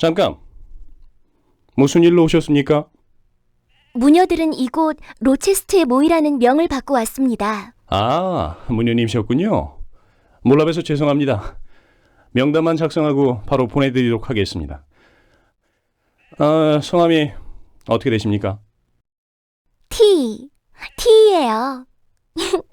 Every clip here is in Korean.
잠깐. 무슨 일로 오셨습니까? 무녀들은 이곳 로체스트에 모이라는 명을 받고 왔습니다. 아, 문현님이셨군요. 몰라봬서 죄송합니다. 명단만 작성하고 바로 보내드리도록 하겠습니다. 아, 성함이 어떻게 되십니까? T, T예요.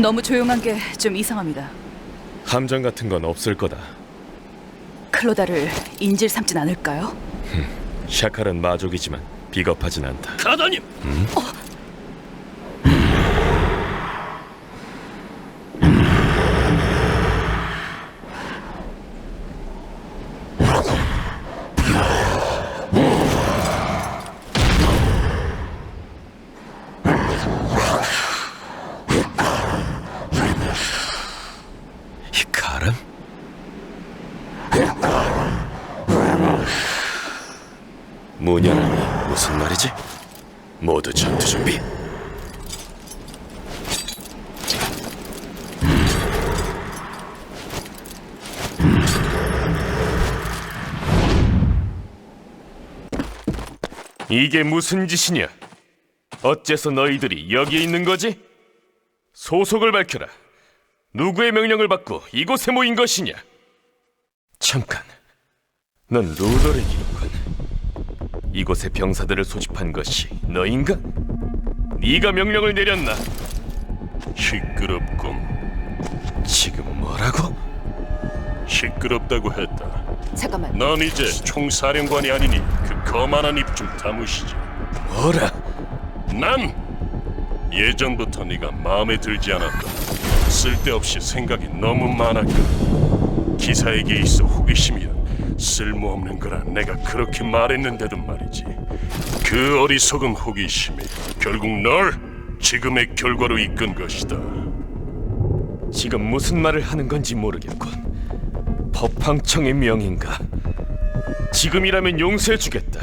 너무 조용한 게 좀 이상합니다. 함정 같은 건 없을 거다. 클로다를 인질 삼진 않을까요? 샤칼은 마족이지만 비겁하진 않다. 가다님! 이 가름? 무녀라니 무슨 말이지? 모두 전투 준비. 이게 무슨 짓이냐? 어째서 너희들이 여기 있는 거지? 소속을 밝혀라. 누구의 명령을 받고 이곳에 모인 것이냐? 잠깐, 넌 루더렉이로군. 이곳에 병사들을 소집한 것이 너인가? 네가 명령을 내렸나? 시끄럽군. 지금 뭐라고? 시끄럽다고 했다. 잠깐만. 넌 이제 총사령관이 아니니 그 거만한 입 좀 다무시지. 뭐라? 난 예전부터 네가 마음에 들지 않았다. 쓸데없이 생각이 너무 많았고 기사에게 있어 호기심이란 쓸모없는 거라 내가 그렇게 말했는데도 말이지. 그 어리석은 호기심이 결국 널 지금의 결과로 이끈 것이다. 지금 무슨 말을 하는 건지 모르겠군. 법황청의 명인가? 지금이라면 용서해주겠다.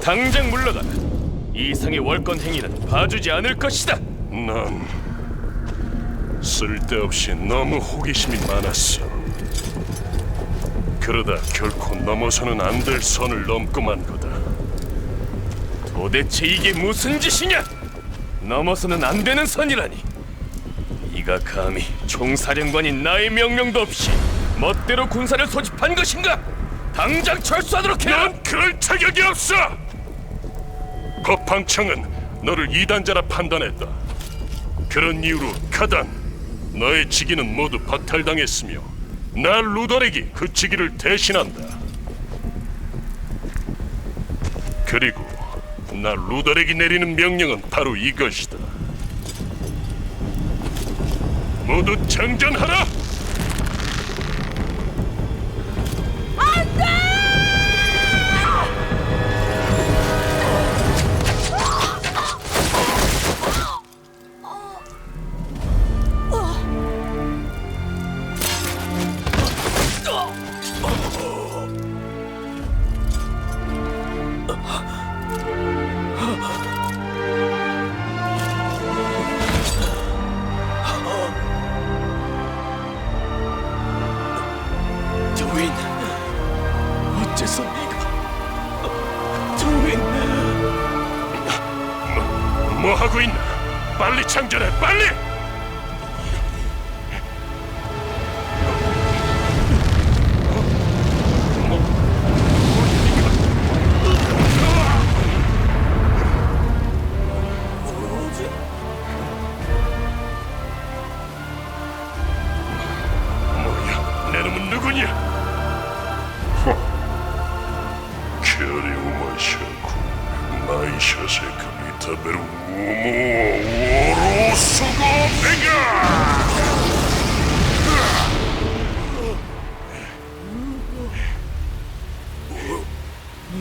당장 물러가라. 이상의 월권 행위는 봐주지 않을 것이다. 넌 쓸데없이 너무 호기심이 많았어. 그러다 결코 넘어서는 안 될 선을 넘고만 거다. 도대체 이게 무슨 짓이냐? 넘어서는 안 되는 선이라니. 네가 감히 총사령관인 나의 명령도 없이 멋대로 군사를 소집한 것인가? 당장 철수하도록 해라. 넌 그럴 자격이 없어. 법황청은 너를 이단자라 판단했다. 그런 이유로 카단 너의 직위는 모두 박탈당했으며 나 루더렉이 그 직위를 대신한다. 그리고 나 루더렉이 내리는 명령은 바로 이것이다. 모두 장전하라.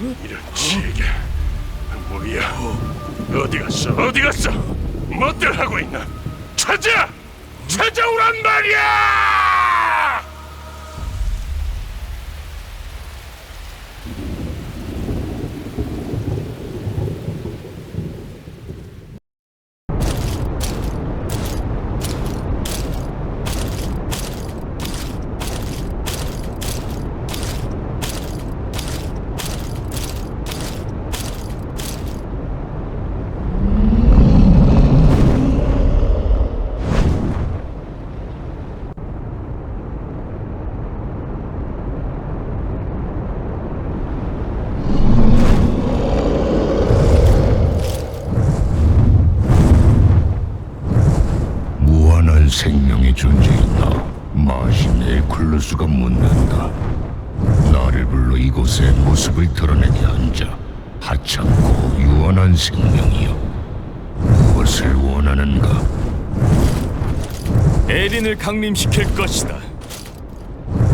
이런 지게. 뭐야? 어디 갔어? 어디 갔어? 뭐들 하고 있나? 찾아! 찾아오란 말이야 무한한 생명의 존재있나 마신 엘쿨루스가 묻는다 나를 불러 이곳에 모습을 드러내게 앉아 하찮고 유한한 생명이여 무엇을 원하는가 에린을 강림시킬 것이다.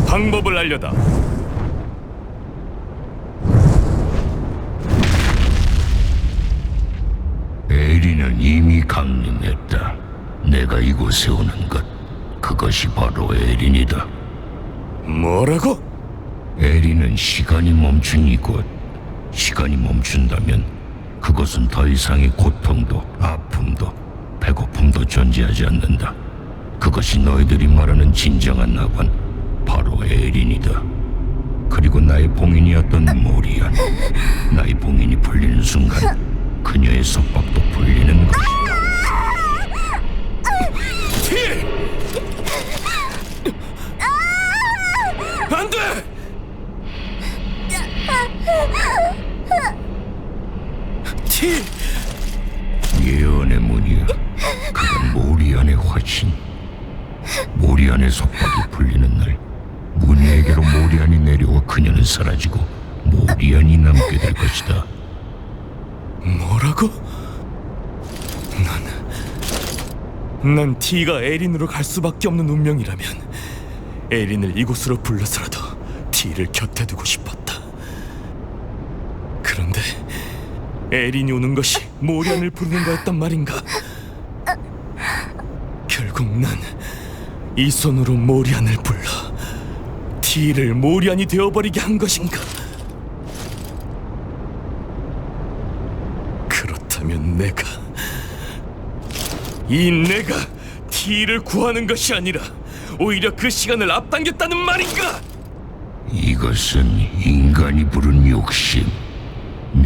방법을 알려다. 에리는 이미 강림했다 내가 이곳에 오는 것 그것이 바로 에린이다 뭐라고? 에리는 시간이 멈춘 이곳. 시간이 멈춘다면 그것은 더 이상의 고통도 아픔도 배고픔도 존재하지 않는다. 그것이 너희들이 말하는 진정한 낙원 바로 에린이다. 그리고 나의 봉인이었던 모리안 나의 봉인이 풀리는 순간 그녀의 속박도 풀리는 것이다 예언의 문이야. 그건 모리안의 화신. 모리안의 속박이 풀리는 날, 문에게로 모리안이 내려와 그녀는 사라지고 모리안이 남게 될 것이다. 뭐라고? 난... 난 티가 에린으로 갈 수밖에 없는 운명이라면 에린을 이곳으로 불러서라도 티를 곁에 두고 싶었다. 그런데 에린이 오는 것이 모련을 부르는 거였단 말인가? 결국 난 이 손으로 모리안을 불러 티를 모리안이 되어버리게 한 것인가? 그렇다면 내가 이 내가 티를 구하는 것이 아니라 오히려 그 시간을 앞당겼다는 말인가? 이것은 인간이 부른 욕심.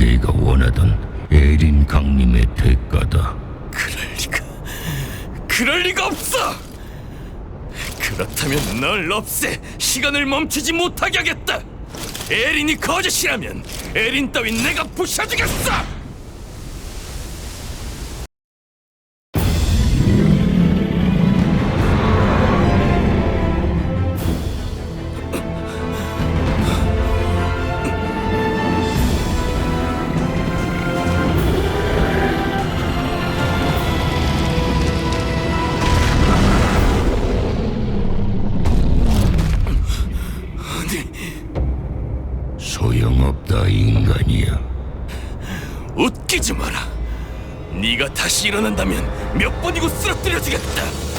내가 원하던 에린 강림의 대가다. 그럴 리가 그럴 리가 없어! 그렇다면 널 없애 시간을 멈추지 못하게 하겠다! 에린이 거짓이라면 에린 따윈 내가 부셔주겠어! 웃기지 마라. 네가 다시 일어난다면 몇 번이고 쓰러뜨려 주겠다.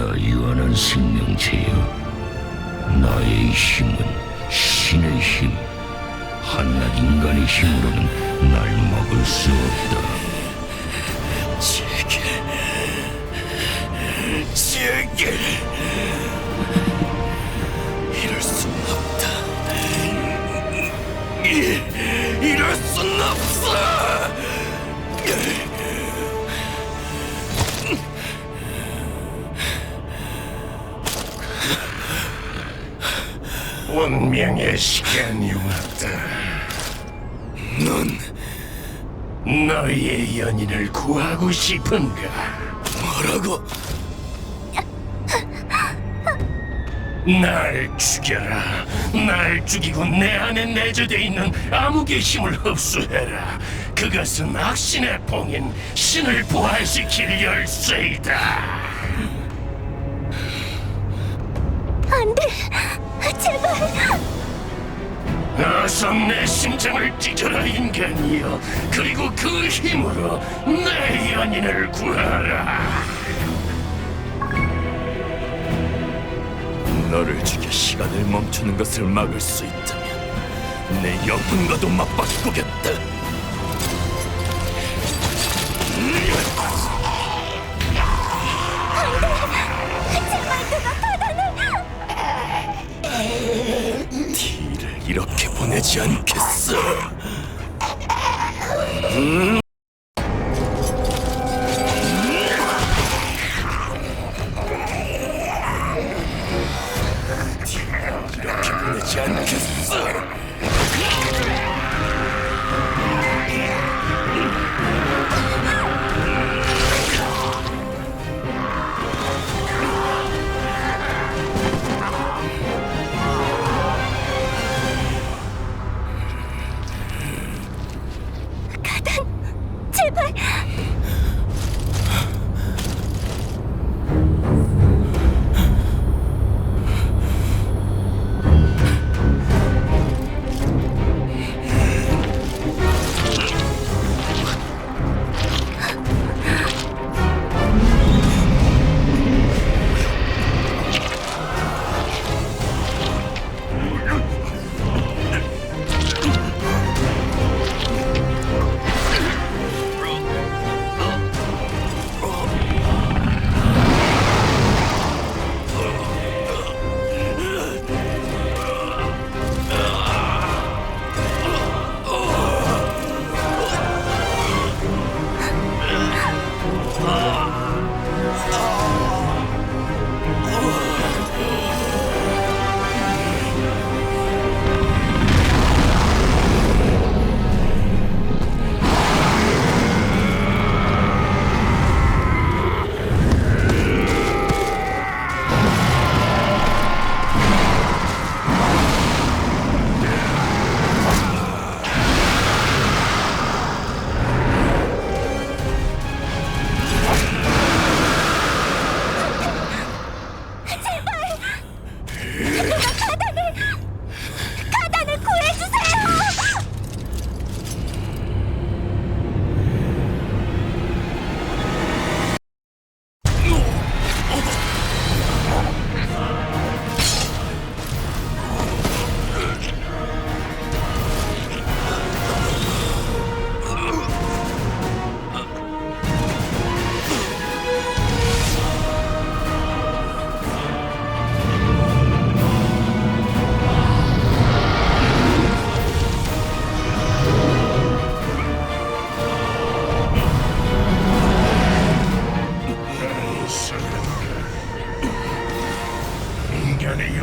소용없다 유한한 생명체여 나의 힘은 신의 힘 한낱 인간의 힘으로는 날 막을 수 없다 제길, 제길. 이럴 수 없다. 이럴 순 없어. 운명의 시간이 왔다. 넌 너의 연인을 구하고 싶은가? 뭐라고? 날 죽여라. 날 죽이고 내 안에 내재돼 있는 암흑의 힘을 흡수해라. 그것은 악신의 봉인 신을 부활시킬 열쇠이다. 안 돼! 제발! 어서 내 심장을 찢어라 인간이여. 그리고 그 힘으로 내 연인을 구하라. 너를 죽여 시간을 멈추는 것을 막을 수 있다면 내 영혼과도 맞바꾸겠다. 티를 이렇게 보내지 않겠어. 이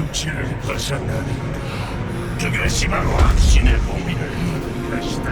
움츠릴 벗어나는 그가 심한 확신의 고민을 이룬 것이 다.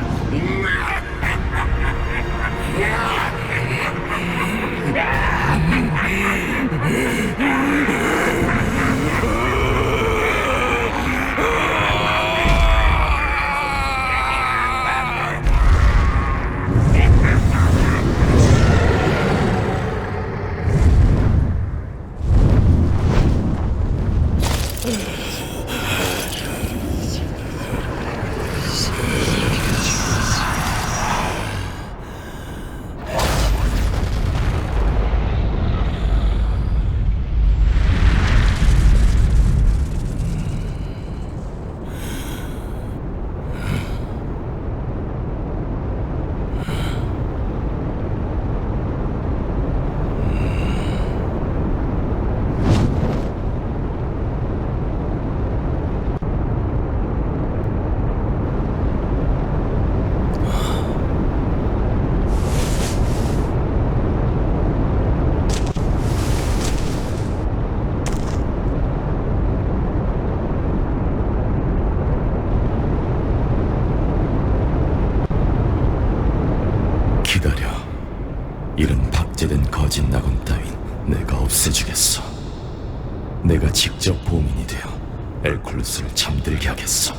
엘쿨루스를 잠들게 하겠어.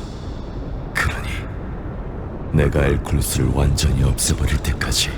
그러니 내가 엘쿨루스를 완전히 없애버릴 때까지